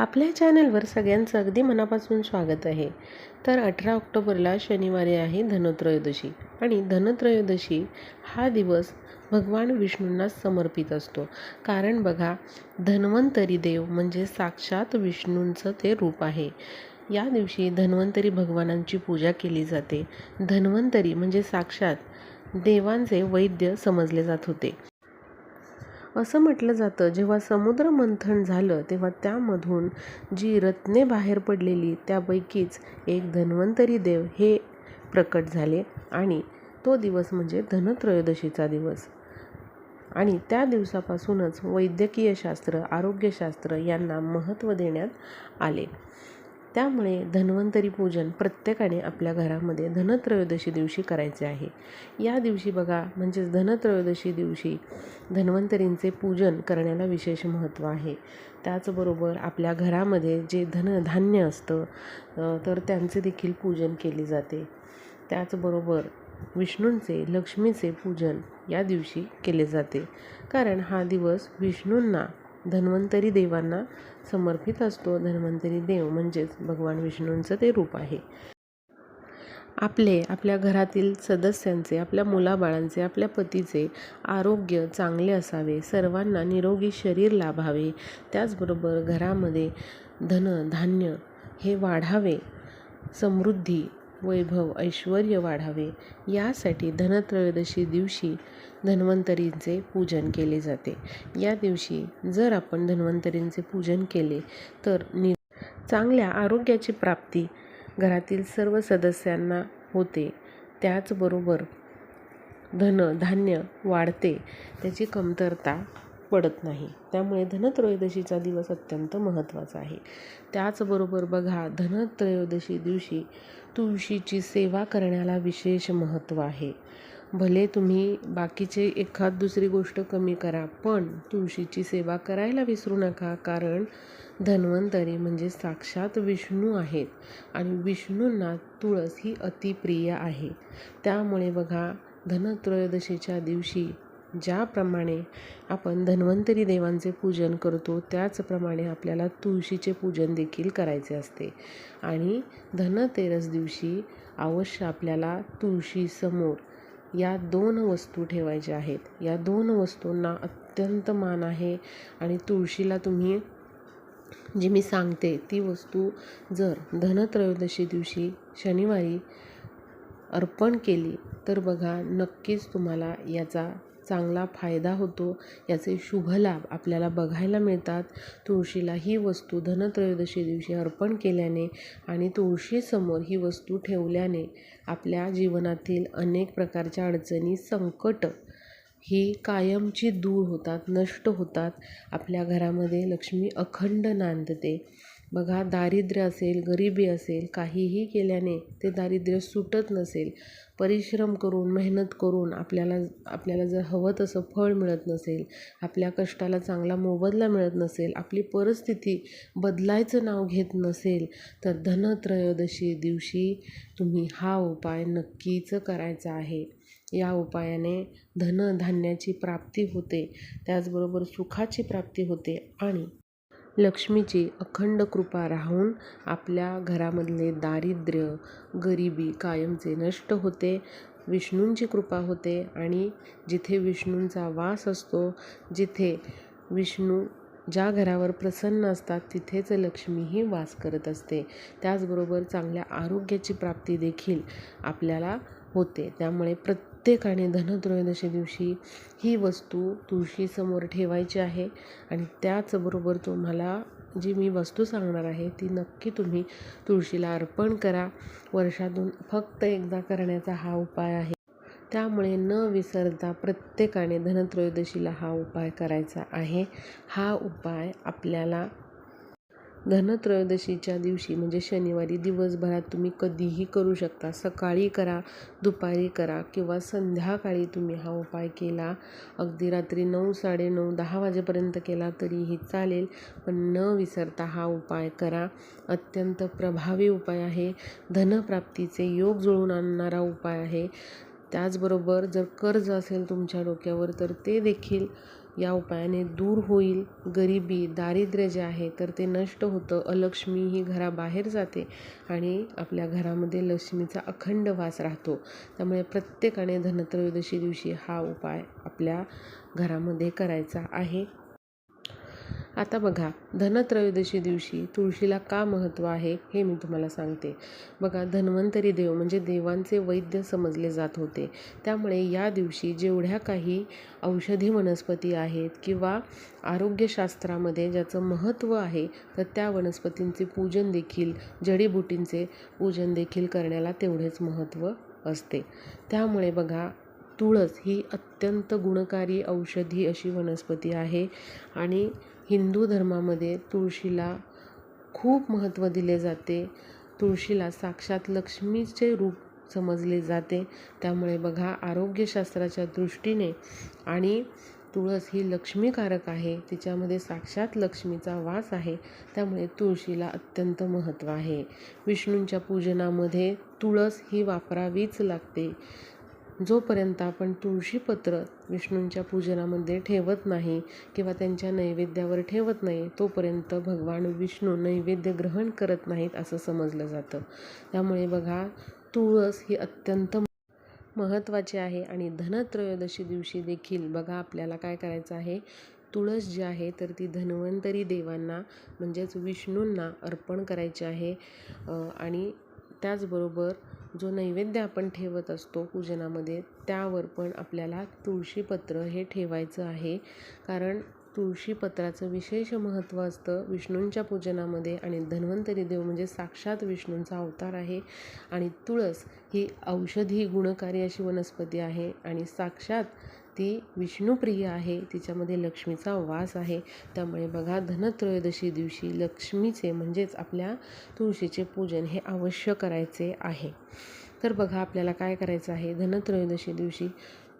आपल्या चॅनलवर सगळ्यांचं अगदी मनापासून स्वागत आहे. तर अठरा ऑक्टोबरला शनिवारी आहे धनत्रयोदशी आणि धनत्रयोदशी हा दिवस भगवान विष्णूंना समर्पित असतो. कारण बघा धन्वंतरी देव म्हणजे साक्षात विष्णूंचं ते रूप आहे. या दिवशी धन्वंतरी भगवानांची पूजा केली जाते. धन्वंतरी म्हणजे साक्षात देवांचे वैद्य समजले जात होते. असं म्हटलं जातं जेव्हा समुद्र मंथन झालं तेव्हा त्यामधून जी रत्ने बाहेर पडलेली त्यापैकीच एक धन्वंतरी देव हे प्रकट झाले आणि तो दिवस म्हणजे धनत्रयोदशीचा दिवस. आणि त्या दिवसापासूनच वैद्यकीय शास्त्र आरोग्यशास्त्र यांना महत्त्व देण्यात आले. त्यामुळे धन्वंतरी पूजन प्रत्येकाने आपल्या घरामध्ये धनत्रयोदशी दिवशी करायचे आहे. या दिवशी बघा म्हणजेच धनत्रयोदशी दिवशी धन्वंतरींचे पूजन करण्याला विशेष महत्त्व आहे. त्याचबरोबर आपल्या घरामध्ये जे धनधान्य असतं तर त्यांचे देखील पूजन केले जाते. त्याचबरोबर विष्णूंचे लक्ष्मीचे पूजन या दिवशी केले जाते. कारण हा दिवस विष्णूंना धन्वंतरी देवांना समर्पित असतो. धन्वंतरी देव म्हणजेच भगवान विष्णूंचं ते रूप आहे. आपले आपल्या घरातील सदस्यांचे आपल्या मुलाबाळांचे आपल्या पतीचे आरोग्य चांगले असावे. सर्वांना निरोगी शरीर लाभावे. त्याचबरोबर घरामध्ये धन धान्य हे वाढावे. समृद्धी वैभव ऐश्वर वाढावे यासाठी धनत्रयोदशी दिवशी धन्वंतरींचे पूजन केले जाते. या दिवशी जर आपण धन्वंतरींचे पूजन केले तर नि चांगल्या आरोग्याची प्राप्ती घरातील सर्व सदस्यांना होते. त्याचबरोबर धन धान्य वाढते त्याची कमतरता पडत नाही. त्यामुळे धनत्रयोदशीचा दिवस अत्यंत महत्त्वाचा आहे. त्याचबरोबर बघा धनत्रयोदशी दिवशी तुळशीची सेवा करण्याला विशेष महत्त्व आहे. भले तुम्ही बाकीचे एखाद दुसरी गोष्ट कमी करा पण तुळशीची सेवा करायला विसरू नका कारण धन्वंतरी म्हणजे साक्षात विष्णू आहेत आणि विष्णूंना तुळस ही अतिप्रिय आहे. त्यामुळे बघा धनत्रयोदशीच्या दिवशी ज्याप्रमाणे आपण धन्वंतरी देवांचे पूजन करतो त्याचप्रमाणे आपल्याला तुळशीचे पूजन देखील करायचे असते. आणि धनतेरस दिवशी अवश्य आपल्याला तुळशीसमोर या दोन वस्तू ठेवायच्या आहेत. या दोन वस्तूंना अत्यंत मान आहे आणि तुळशीला तुम्ही जी मी सांगते ती वस्तू जर धनत्रयोदशी दिवशी शनिवारी अर्पण केली तर बघा नक्कीच तुम्हाला याचा चांगला फायदा होतो याचे शुभ लाभ आपल्याला बघायला मिळतात. तुळशीला ही वस्तू धनत्रयोदशी दिवशी अर्पण केल्याने आणि तुळशीसमोर ही वस्तू ठेवल्याने आपल्या जीवनातील अनेक प्रकारच्या अडचणी संकट ही कायमची दूर होतात नष्ट होतात. आपल्या घरामध्ये लक्ष्मी अखंड नांदते. बघा दारिद्र्य असेल गरिबी असेल काहीही केल्याने ते दारिद्र्य सुटत नसेल. परिश्रम करून मेहनत करून आपल्याला आपल्याला जर हवं तसं फळ मिळत नसेल आपल्या कष्टाला चांगला मोबदला मिळत नसेल आपली परिस्थिती बदलायचं नाव घेत नसेल तर धनत्रयोदशी दिवशी तुम्ही हा उपाय नक्कीच करायचा आहे. या उपायाने धनधान्याची प्राप्ती होते त्याचबरोबर सुखाची प्राप्ती होते आणि लक्ष्मीची अखंड कृपा राहून आपल्या घरामधले दारिद्र्य गरिबी कायमचे नष्ट होते. विष्णूंची कृपा होते आणि जिथे विष्णूंचा वास असतो जिथे विष्णू ज्या घरावर प्रसन्न असतात तिथेच लक्ष्मीही वास करत असते. त्याचबरोबर चांगल्या आरोग्याची प्राप्ती देखील आपल्याला होते. त्यामुळे प्रत्येकाने धनत्रयोदशी दिवशी ही वस्तू तुळशीसमोर ठेवायची आहे आणि त्याचबरोबर तुम्हाला जी मी वस्तू सांगणार आहे ती नक्की तुम्ही तुळशीला अर्पण करा. वर्षातून फक्त एकदा करण्याचा हा उपाय आहे. त्यामुळे न विसरता प्रत्येकाने धनत्रयोदशीला हा उपाय करायचा आहे. हा उपाय आपल्याला धनत्रयोदशीच्या दिवशी म्हणजे शनिवारी दिवसभरात तुम्ही कधीही करू शकता. सकाळी करा दुपारी करा किंवा संध्याकाळी तुम्ही हा उपाय केला. अगदी रात्री नऊ साडेनऊ दहा वाजेपर्यंत केला तरीही चालेल पण न विसरता हा उपाय करा. अत्यंत प्रभावी उपाय आहे. धनप्राप्तीचे योग जुळवून आणणारा उपाय आहे. त्याचबरोबर जर कर्ज असेल तुमच्या डोक्यावर तर ते देखील या उपायाने दूर होईल. गरिबी दारिद्र्य जे आहे तर ते नष्ट होतं. अलक्ष्मी ही घराबाहेर जाते आणि आपल्या घरामध्ये लक्ष्मीचा अखंड वास राहतो. त्यामुळे प्रत्येकाने धनत्रयोदशी दिवशी हा उपाय आपल्या घरामध्ये करायचा आहे. आता बघा धनत्रयोदशी दिवशी तुळशीला का महत्त्व आहे हे मी तुम्हाला सांगते. बघा धन्वंतरी देव म्हणजे देवांचे वैद्य समजले जात होते. त्यामुळे या दिवशी जेवढ्या काही औषधी वनस्पती आहेत किंवा आरोग्यशास्त्रामध्ये ज्याचं महत्त्व आहे तर त्या वनस्पतींचे पूजन देखील जडीबुटींचे पूजन देखील करण्याला तेवढेच महत्त्व असते. त्यामुळे बघा तुळस ही अत्यंत गुणकारी औषधी अशी वनस्पती आहे आणि हिंदू धर्मामध्ये तुळशीला खूप महत्त्व दिले जाते. तुळशीला साक्षात लक्ष्मीचे रूप समजले जाते. त्यामुळे बघा आरोग्यशास्त्राच्या दृष्टीने आणि तुळस ही लक्ष्मीकारक आहे. तिच्यामध्ये साक्षात लक्ष्मीचा वास आहे. त्यामुळे तुळशीला अत्यंत महत्त्व आहे. विष्णूंच्या पूजनामध्ये तुळस ही वापरावीच लागते. जोपर्यंत आपण तुळशीपत्र विष्णूंच्या पूजनामध्ये ठेवत नाही किंवा त्यांच्या नैवेद्यावर ठेवत नाही तोपर्यंत भगवान विष्णू नैवेद्य ग्रहण करत नाहीत असं समजलं जातं. त्यामुळे बघा तुळस ही अत्यंत महत्त्वाची आहे आणि धनत्रयोदशी दिवशी देखील बघा आपल्याला काय करायचं आहे? तुळस जी आहे तर ती धन्वंतरी देवांना म्हणजेच विष्णूंना अर्पण करायची आहे. आणि त्याचबरोबर जो नैवेद्य आपण ठेवत असतो पूजनामध्ये त्यावर पण आपल्याला तुळशीपत्र हे ठेवायचं आहे. कारण तुळशीपत्राचं विशेष महत्त्व असतं विष्णूंच्या पूजनामध्ये आणि धन्वंतरी देव म्हणजे साक्षात विष्णूंचा अवतार आहे. आणि तुळस ही औषधी गुणकारी अशी वनस्पती आहे आणि साक्षात ती विष्णुप्रिय आहे. तिच्यामध्ये लक्ष्मीचा वास आहे. त्यामुळे बघा धनत्रयोदशी दिवशी लक्ष्मीचे म्हणजेच आपल्या तुळशीचे पूजन हे अवश्य करायचे आहे. तर बघा आपल्याला काय करायचं आहे? धनत्रयोदशी दिवशी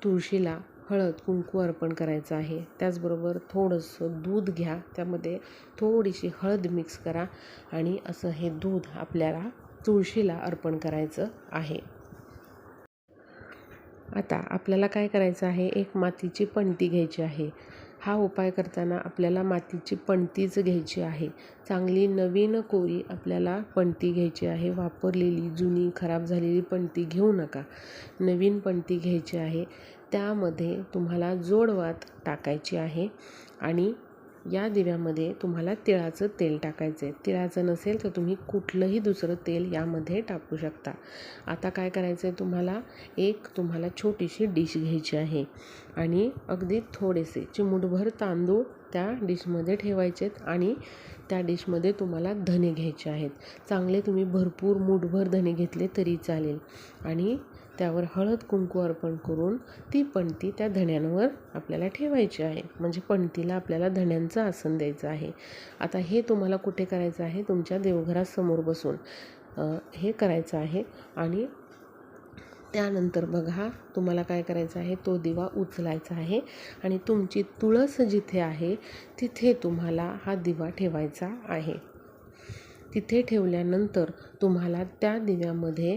तुळशीला हळद कुंकू अर्पण करायचं आहे. त्याचबरोबर थोडंसं दूध घ्या. त्यामध्ये थोडीशी हळद मिक्स करा आणि असं हे दूध आपल्याला तुळशीला अर्पण करायचं आहे. आता आपल्याला काय करायचं आहे? एक मातीची पणती घ्यायची आहे. हा उपाय करताना आपल्याला मातीची पणतीच घ्यायची आहे. चांगली नवीन कोरी आपल्याला पणती घ्यायची आहे. वापरलेली जुनी खराब झालेली पणती घेऊ नका. नवीन पणती घ्यायची आहे. त्यामध्ये तुम्हाला जोडवात टाकायची आहे आणि या दिव्यामध्ये तुम्हाला तिळाचं तेल टाकायचं आहे तिळाचं नसेल तर तुम्ही कुठलंही दुसरं तेल यामध्ये टाकू शकता. आता काय करायचं आहे तुम्हाला? एक तुम्हाला छोटीशी डिश घ्यायची आहे. आणि अगदी थोडेसे चिमूटभर तांदूळ त्या डिशमध्ये ठेवायचे आहेत आणि त्या डिशमध्ये तुम्हाला धने घ्यायचे आहेत. चांगले तुम्ही भरपूर मूठभर धने घेतले तरी चालेल. आणि त्यावर हळद कुंकू अर्पण करून ती पणती त्या धण्यांवर आपल्याला ठेवायची आहे. म्हणजे पणतीला आपल्याला धण्यांचं आसन द्यायचं आहे. आता हे तुम्हाला कुठे करायचं आहे? तुमच्या देवघरासमोर बसून हे करायचं आहे. आणि त्यानंतर बघा तुम्हाला काय करायचं आहे? तो दिवा उचलायचा आहे. आणि तुमची तुळस जिथे आहे तिथे तुम्हाला हा दिवा ठेवायचा आहे. तिथे ठेवल्यानंतर तुम्हाला त्या दिव्यामध्ये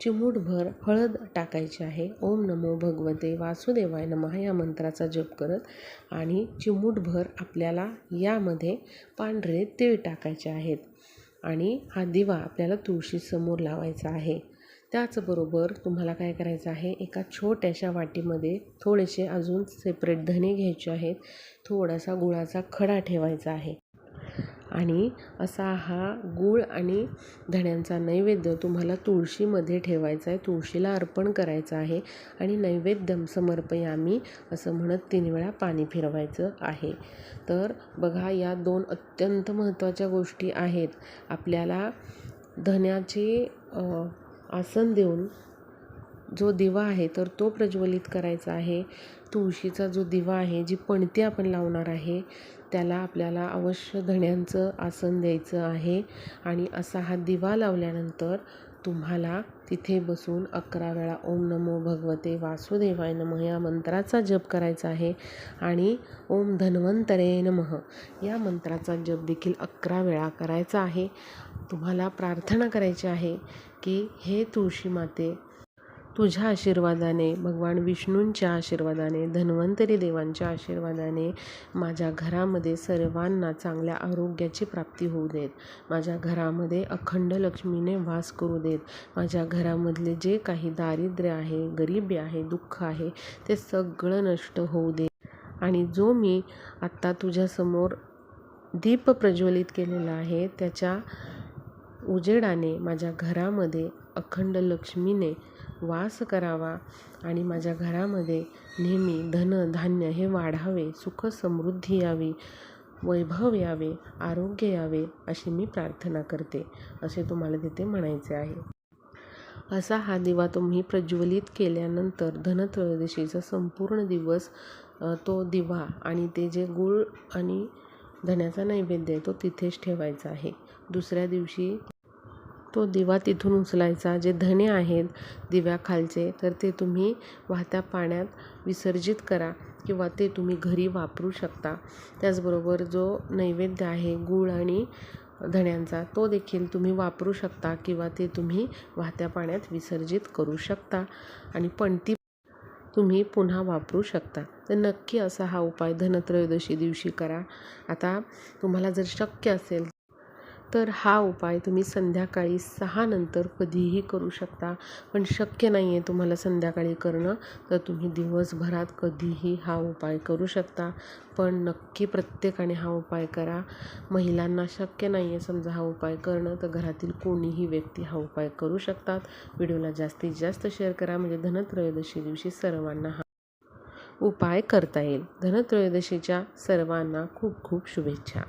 चिमूटभर हळद टाकायची आहे. ओम नमो भगवते वासुदेवाय नमः या मंत्राचा जप करत आणि चिमूटभर आपल्याला यामध्ये पांढरे तीळ टाकायचे आहेत. आणि हा दिवा आपल्याला तुळशीसमोर लावायचा आहे. त्याचबरोबर तुम्हाला काय करायचं आहे एका छोट्याशा वाटीमध्ये थोडेसे अजून सेपरेट धने घ्यायचे आहेत. थोडासा गुळाचा खडा ठेवायचा आहे. आणि असा हा गूळ आणि धण्यांचा नैवेद्य तुम्हाला तुळशीमध्ये ठेवायचा आहे. तुळशीला अर्पण करायचं आहे आणि नैवेद्यम समर्पयामी असं म्हणत तीन वेळा पाणी फिरवायचं आहे. तर बघा या दोन अत्यंत महत्त्वाच्या गोष्टी आहेत. आपल्याला धण्याचे आसन देऊन जो दिवा आहे तर तो प्रज्वलित करायचा आहे. तुळशीचा जो दिवा आहे जी पणती आपण लावणार आहे त्याला आपल्याला अवश्य धण्यांचं आसन द्यायचं आहे. आणि असा हा दिवा लावल्यानंतर तुम्हाला तिथे बसून अकरा वेळा ओम नमो भगवते वासुदेवाय नमः या मंत्राचा जप करायचा आहे. आणि ओम धन्वंतरे नमः या मंत्राचा जप देखील अकरा वेळा करायचा आहे. तुम्हाला प्रार्थना करायची आहे की हे तुळशी माते तुझ्या आशीर्वादाने भगवान विष्णूंच्या आशीर्वादाने धन्वंतरी देवांच्या आशीर्वादाने माझ्या घरामध्ये सर्वांना चांगल्या आरोग्याची प्राप्ती होऊ देत. माझ्या घरामध्ये अखंड लक्ष्मीने वास करू देत. माझ्या घरामधले जे काही दारिद्र्य आहे गरिबी आहे दुःख आहे ते सगळं नष्ट होऊ दे. आणि जो मी आत्ता तुझ्यासमोर दीप प्रज्वलित केलेला आहे त्याच्या उजेडाने माझ्या घरामध्ये अखंड लक्ष्मीने वास करावा आणि माझ्या घरामध्ये नेहमी धन धान्य हे वाढावे सुख समृद्धी यावी वैभव यावे आरोग्य यावे अशी मी प्रार्थना करते असे तुम्हाला तिथे म्हणायचे आहे. असा हा दिवा तुम्ही प्रज्वलित केल्यानंतर धनत्रयोदशीचा संपूर्ण दिवस तो दिवा आणि ते जे गूळ आणि धण्याचा नैवेद्य आहे तो तिथेच ठेवायचा आहे. दुसऱ्या दिवशी तो दिवा तिथून उचलायचा. जे धणे आहेत दिव्याखालचे तर ते तुम्ही वाहत्या पाण्यात विसर्जित करा किंवा ते तुम्ही घरी वापरू शकता. त्याचबरोबर जो नैवेद्य आहे गूळ आणि धण्यांचा तो देखील तुम्ही वापरू शकता किंवा ते तुम्ही वाहत्या पाण्यात विसर्जित करू शकता. आणि पणती तुम्ही पुन्हा वापरू शकता. तर नक्की असा हा उपाय धनत्रयोदशी दिवशी करा. आता तुम्हाला जर शक्य असेल तर हा उपाय तुम्ही संध्याकाळी सहा नंतर कधीही करू शकता. पण शक्य नाही आहे तुम्हाला संध्याकाळी करणं तर तुम्ही दिवसभरात कधीही हा उपाय करू शकता. पण नक्की प्रत्येकाने हा उपाय करा. महिलांना शक्य नाही आहे समजा हा उपाय करणं तर घरातील कोणीही व्यक्ती हा उपाय करू शकतात. व्हिडिओला जास्तीत जास्त शेअर करा. म्हणजे धनत्रयोदशी दिवशी सर्वांना हा उपाय करता येईल. धनत्रयोदशीच्या सर्वांना खूप खूप शुभेच्छा.